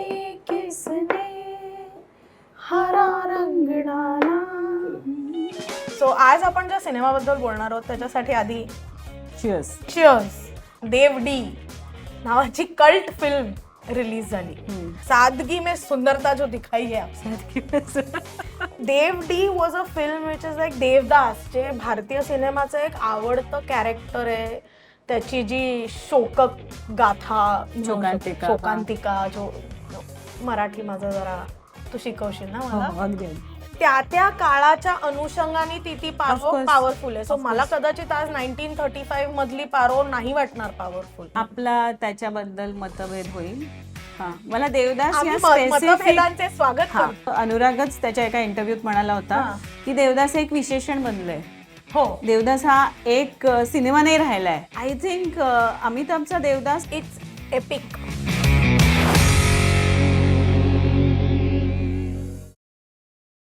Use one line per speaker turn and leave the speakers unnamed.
ये किसने? हरा रंग डाला। सो आज आपण ज्या सिनेमाबद्दल बोलणार आहोत त्याच्यासाठी आधी
चिअर्स
चिअर्स देव डी नावाची कल्ट फिल्म रिलीज झाली. सादगी में सुंदरता जो दिखाई है आपसे Dev D was a film which is like Devdas जे भारतीय सिनेमाचं एक आवडतं कॅरेक्टर आहे. त्याची जी शोकक गाथा
शोकांतिका.
शोकांतिका जो मराठी माझं जरा तू शिकवशील ना मला?
अगदी अगदी.
त्या त्या काळाच्या अनुषंगाने ती ती पारो
course.
पॉवरफुल आहे. सो मला कदाचित आज नाईन्टीन थर्टी फाईव्ह मधली पारो नाही वाटणार पॉवरफुल
आपला त्याच्याबद्दल मतभेद होईल. हा मला देवदास
आम्ही
या
म-
स्पेसिफिक
मतभेदांचे स्वागत करतो.
अनुरागच त्याच्या एका इंटरव्ह्यूत म्हणाला होता
हा.
की देवदास हे एक विशेषण बनलंय.
हो.
देवदास हा एक अ, सिनेमा नाही राहिलाय. आय थिंक अमिताभचा देवदास
इट्स एपिक